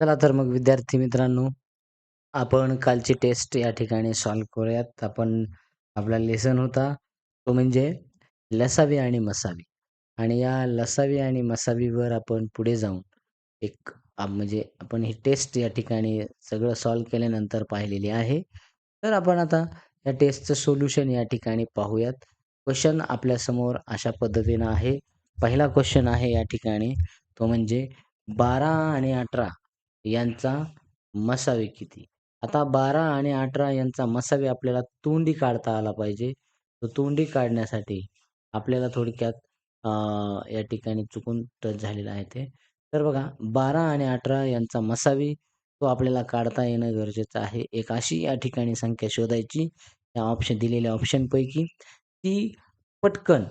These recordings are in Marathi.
चला तर मग विद्यार्थी मित्रांनो, आपण कालची टेस्ट या ठिकाणी सॉल्व करूयात. आपण आपला लेसन होता तो म्हणजे लसावी आणि मसावी आणि या लसावी आणि मसावीवर आपण पुढे जाऊन एक म्हणजे आपण ही टेस्ट या ठिकाणी सगळं सॉल्व केल्यानंतर पाहिलेली आहे. तर आपण आता या टेस्टचं सोल्युशन या ठिकाणी पाहूयात. क्वेश्चन आपल्यासमोर अशा पद्धतीनं आहे. पहिला क्वेश्चन आहे या ठिकाणी तो म्हणजे 12 आणि 18 यांचा मसावे किती? आता 12 आणि 18 यांचा मसावी आपल्याला तोंडी काढता आला पाहिजे. तो तोंडी काढण्यासाठी आपल्याला थोडक्यात या ठिकाणी चुकून टच झालेलं आहे ते. तर बघा 12 आणि 18 यांचा मसावी तो आपल्याला काढता येणं गरजेचं आहे. एक अशी या ठिकाणी संख्या शोधायची या ऑप्शन दिलेल्या ऑप्शनपैकी ती पटकन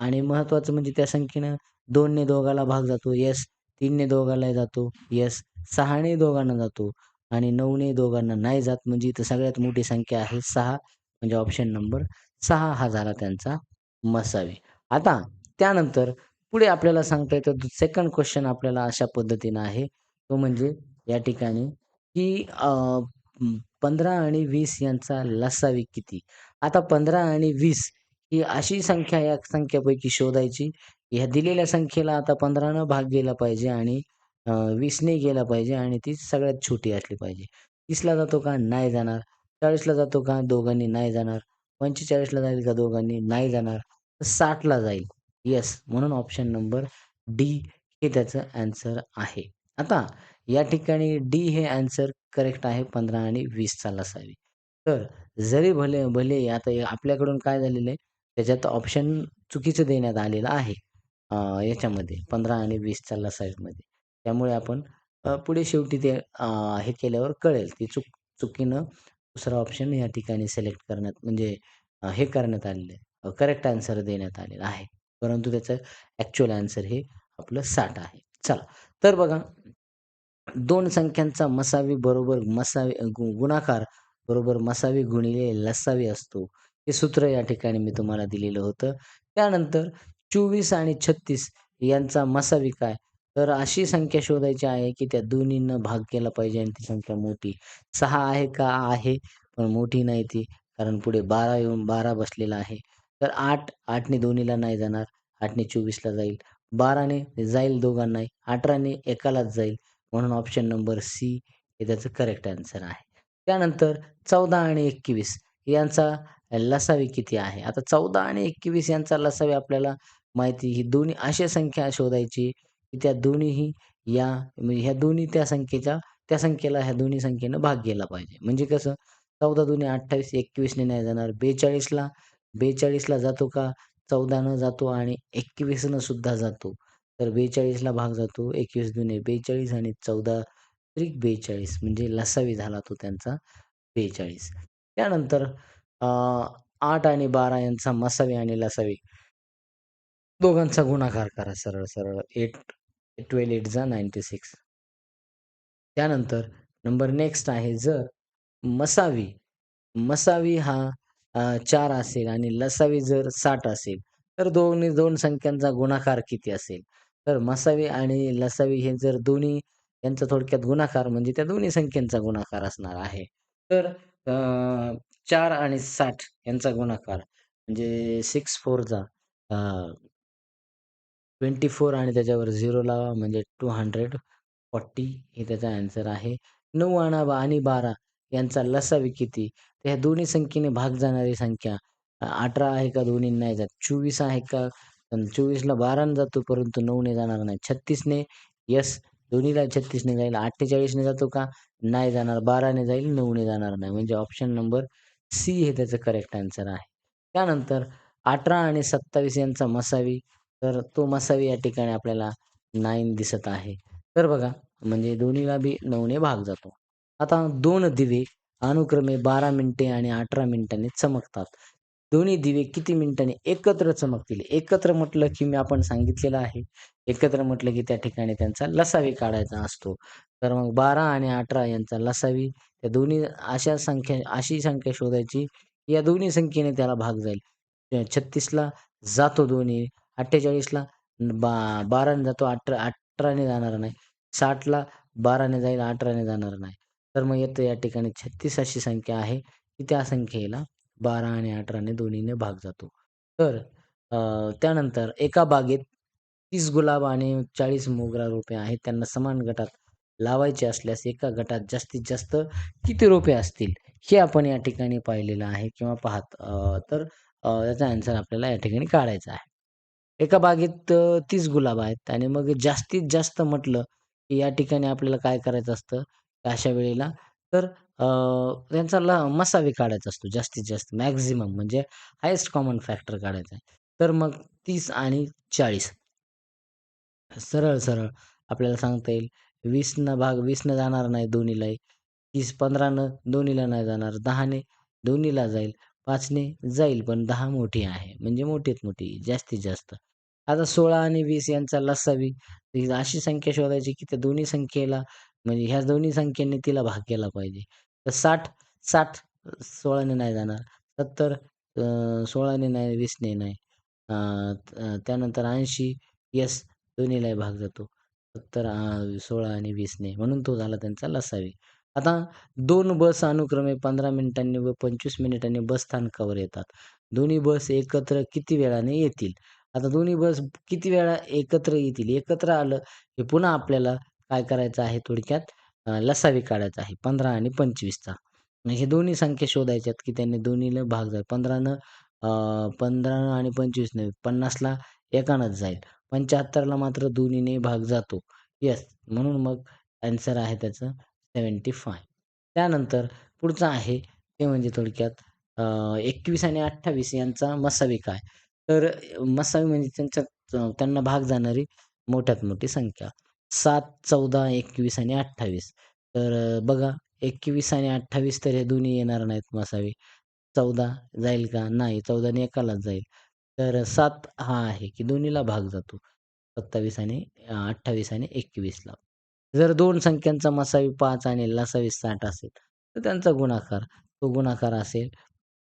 आणि महत्त्वाचं म्हणजे त्या संख्येनं दोनने दोघाला भाग जातो. येस. तीनने दोघाला जातो. येस. 6 ने दोघांना जातो आणि 9 ने दोघांना नाही जात. म्हणजे इथं सगळ्यात मोठी संख्या आहे सहा म्हणजे ऑप्शन नंबर सहा हा झाला त्यांचा मसावी. आता त्यानंतर पुढे आपल्याला सांगता येतं सेकंड क्वेश्चन आपल्याला अशा पद्धतीनं आहे. तो म्हणजे या ठिकाणी की पंधरा आणि वीस यांचा लसावी किती? आता 15 आणि वीस ही अशी संख्या या संख्यापैकी शोधायची. ह्या दिलेल्या संख्येला आता पंधरानं भाग गेला पाहिजे आणि वीसने गेला पाहिजे आणि ती सगळ्यात छोटी असली पाहिजे. तीसला जातो का? नाही जाणार. चाळीसला जातो का? दोघांनी नाही जाणार. 45 ला जाईल का दोघांनी? नाही जाणार. तर 60 ला जाईल. येस. म्हणून ऑप्शन नंबर डी हे त्याचं ॲन्सर आहे. आता या ठिकाणी डी हे ॲन्सर करेक्ट आहे 15 आणि वीसचा लसावी. तर जरी भले भले आता आपल्याकडून काय झालेलं आहे त्याच्यात ऑप्शन चुकीचं देण्यात आलेलं आहे. याच्यामध्ये 15 आणि वीसच्या लसावीमध्ये. त्यामुळे आपण पुढे शेवटी ते हे केल्यावर कळेल की चूक चुकीनं दुसरा ऑप्शन या ठिकाणी सिलेक्ट करण्यात म्हणजे हे करण्यात आलेलं करेक्ट आन्सर देण्यात आलेला आहे. परंतु त्याचं ॲक्च्युअल आन्सर हे आपलं साठ आहे. चला तर बघा दोन संख्यांचा मसावी बरोबर मसावी गुणाकार बरोबर मसावी गुणिले लसावी असतो. हे सूत्र या ठिकाणी मी तुम्हाला दिलेलं होतं. त्यानंतर 24 आणि 36 यांचा मसावी काय? तर अशी संख्या शोधायची आहे की त्या दोन्हीनं भाग केला पाहिजे आणि ती संख्या मोठी. सहा आहे का? आहे. पण मोठी नाही ती. कारण पुढे 12 येऊन 12 बसलेला आहे. तर आठ आठने दोन्हीला नाही जाणार. 8 ने 24 ला जाईल. बाराने जाईल दोघांनाही. अठराने एकालाच जाईल. म्हणून ऑप्शन नंबर सी हे त्याचं करेक्ट आन्सर आहे. त्यानंतर 14 आणि 21 यांचा लसावी किती आहे? आता 14 आणि 21 यांचा लसावी आपल्याला माहिती ही दोन्ही अशा संख्या शोधायची त्या दोन्हीही या म्हणजे ह्या दोन्ही त्या संख्येच्या त्या संख्येला ह्या दोन्ही संख्येनं भाग गेला पाहिजे. म्हणजे कसं 14 दुनी 28, 21 ने नाही जाणार. 42 ला 42 ला जातो का? 14 न जातो आणि एकवीसनं सुद्धा जातो. तर बेचाळीसला भाग जातो. 21 दुने 42 आणि 14 त्रिक 42 म्हणजे लसावी झाला तो त्यांचा 42. त्यानंतर आठ आणि 12 यांचा मसावी आणि लसावी दोघांचा गुणाकार करा सरळ-सरळ. एट 12 8 जा 96. त्यानंतर नंबर नेक्स्ट आहे जर मसावी, मसावी हा चार असेल आणि लसावी जर साठ असेल, तर दोन्ही दोन संख्यांचा गुणाकार किती असेल? तर मसावी आणि लसावी हे जर दोन्ही यांचा थोडक्यात गुणाकार म्हणजे त्या दोन्ही संख्यांचा गुणाकार असणार आहे. तर चार आणि साठ यांचा गुणाकार म्हणजे 6 4 ट्वेंटी फोर आणि त्याच्यावर झिरो लावा म्हणजे 240 हे त्याचा ॲन्सर आहे. नऊ आणा आणि 12 यांचा लसावी किती? तर ह्या दोन्ही संख्येने भाग जाणारी संख्या अठरा आहे का? दोन्ही नाही जात. 24 आहे का? पण 24 ला 12 ने जातो परंतु नऊने जाणार नाही. छत्तीसने यस दोन्हीला छत्तीसने जाईल. 48 ने जातो का? नाही जाणार. बाराने जाईल, नऊने जाणार नाही. म्हणजे ऑप्शन नंबर सी हे त्याचं करेक्ट आन्सर आहे. त्यानंतर 18 आणि 27 यांचा मसावी तर तो मसावी या ठिकाणी आपल्याला नाईन दिसत आहे. तर बघा म्हणजे दोन्हीला बी नऊने भाग जातो. आता दोन दिवे अनुक्रमे 12 मिनिटे आणि 18 मिनिटांनी चमकतात. दोन्ही दिवे किती मिनिटांनी एकत्र चमकतील? एकत्र म्हटलं की मी आपण सांगितलेलं आहे. एकत्र म्हटलं की त्या ठिकाणी त्यांचा लसावी काढायचा असतो. तर मग 12 आणि 18 यांचा लसावी त्या दोन्ही अशा संख्या अशी संख्या शोधायची या दोन्ही संख्येने त्याला भाग जाईल. छत्तीसला जातो दोन्ही. अठ्ठेचाळीसला बा बाराने जातो. अठरा अठराने जाणार नाही. साठला बाराने जाईल अठराने जाणार नाही तर मग येतं या ठिकाणी छत्तीस अशी संख्या आहे की त्या संख्येला बारा आणि अठराने दोन्हीने भाग जातो तर त्यानंतर एका बागेत तीस गुलाब आणि चाळीस मोगरा रोपे आहेत त्यांना समान गटात लावायचे असल्यास एका गटात जास्तीत जास्त किती रोपे असतील हे आपण या ठिकाणी पाहिलेलं आहे किंवा पाहत तर याचा आन्सर आपल्याला या ठिकाणी काढायचा आहे एका बागेत तीस गुलाब आहेत आणि मग जास्तीत जास्त म्हटलं की या ठिकाणी आपल्याला काय करायचं असतं? अशा वेळेला. तर त्यांचा ल मसावी काढायचा असतो जास्तीत जास्त मॅक्झिमम म्हणजे हायेस्ट कॉमन फॅक्टर काढायचा आहे. तर मग तीस आणि चाळीस. सरळ सरळ आपल्याला सांगता येईल. वीसनं भाग वीसनं जाणार नाही दोन्हीलाही. तीस पंधरानं दोन्हीला नाही जाणार. दहाने दोन्हीला जाईल. पाचने जाईल पण दहा मोठी आहे. म्हणजे मोठीत मोठी जास्तीत जास्त. आता सोळा आणि वीस यांचा लसावी अशी संख्या शोधायची की त्या दोन्ही संख्येला म्हणजे ह्या दोन्ही संख्येने तिला भाग केला पाहिजे. तर साठ साठ सोळाने नाही जाणार. सत्तर सोळाने नाही वीसने नाही. त्यानंतर ऐंशी यस दोन्हीलाही भाग जातो. सत्तर सोळा आणि वीसने. म्हणून तो झाला त्यांचा लसावी. आता दोन बस अनुक्रमे पंधरा मिनिटांनी व पंचवीस मिनिटांनी बस स्थानकावर येतात. दोन्ही बस एकत्र किती वेळाने येतील? आता दोन्ही बस किती वेळा एकत्र येतील? एकत्र आलं हे पुन्हा आपल्याला काय करायचं आहे थोडक्यात? लसावी काढायचा आहे पंधरा आणि पंचवीसचा. हे दोन्ही संख्या शोधायच्यात की त्यांनी दोन्हीला भाग जाईल. पंधरानं पंधरानं आणि पंचवीसनं पन्नासला एकानंच जाईल. पंच्याहत्तरला मात्र दोन्हीने भाग जातो. येस म्हणून मग ॲन्सर आहे त्याचं. Seventy five. त्यानंतर पुढचं आहे ते म्हणजे थोडक्यात एकवीस आणि अठ्ठावीस यांचा मसावी काय? तर मसावी म्हणजे त्यांच्या त्यांना भाग जाणारी मोठ्यात मोठी संख्या. सात चौदा एकवीस आणि अठ्ठावीस. तर बघा एकवीस आणि अठ्ठावीस तर हे दोन्ही येणार नाहीत मसावी. चौदा जाईल का? नाही चौदाने एकालाच जाईल. तर सात हा आहे की दोन्हीला भाग जातो. सत्तावीस आणि अठ्ठावीस आणि एकवीसला. जर दोन संख्यांचा मसावी पाच आणि लसावी साठ असेल तर त्यांचा गुणाकार तो गुणाकार असेल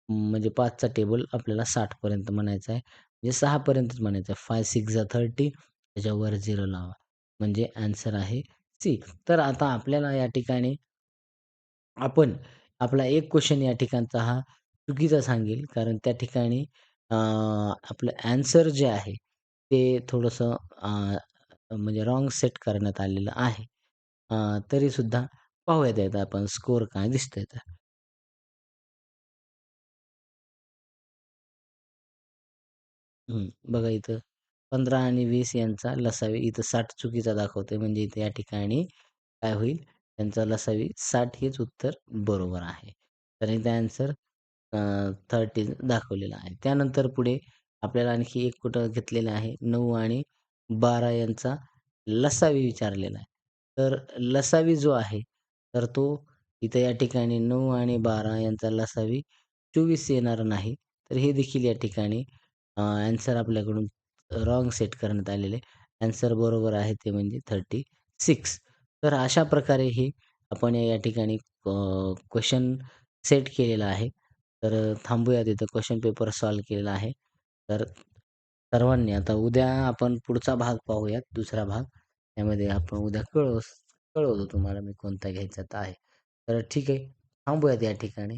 म्हणजे पाचचा टेबल आपल्याला साठपर्यंत म्हणायचा आहे. म्हणजे सहापर्यंतच म्हणायचं आहे. फाय सिक्स जा थर्टी त्याच्यावर झिरो लावा. म्हणजे ॲन्सर आहे सी तर आता आपल्याला या ठिकाणी आपण आपला एक क्वेश्चन या ठिकाणचा हा चुकीचा सांगेल. कारण त्या ठिकाणी आपलं ॲन्सर जे आहे ते थोडंसं म्हणजे रॉंग सेट करण्यात आलेलं आहे. तरीसुद्धा पाहूयात येतं आपण स्कोर काय दिसतोय तर. बघा इथं पंधरा आणि वीस यांचा लसावी इथं साठ चुकीचा दाखवतोय म्हणजे इथे या ठिकाणी काय होईल? त्यांचा लसावी साठ हेच उत्तर बरोबर आहे. तर इथे आन्सर थर्टी दाखवलेला आहे. त्यानंतर पुढे आपल्याला आणखी एक कुठं घेतलेलं आहे? नऊ आणि बारा यांचा लसावी विचारलेला आहे. तर लसावी जो आहे तर तो इथं या ठिकाणी नऊ आणि बारा यांचा लसावी चोवीस येणार नाही. तर हे देखील या ठिकाणी ॲन्सर आपल्याकडून रॉंग सेट करण्यात आलेले. ॲन्सर बरोबर आहे ते म्हणजे थर्टी सिक्स तर अशा प्रकारे हे आपण या ठिकाणी क्वेश्चन सेट केलेला आहे. तर थांबूया तिथं क्वेश्चन पेपर सॉल्व केलेला आहे. तर सर्वांनी आता उद्या आपण पुढचा भाग पाहूयात दुसरा भाग. त्यामध्ये आपण उद्या कळव कळवतो तुम्हाला मी कोणता घ्यायचा तर आहे. तर ठीक आहे थांबूयात या ठिकाणी.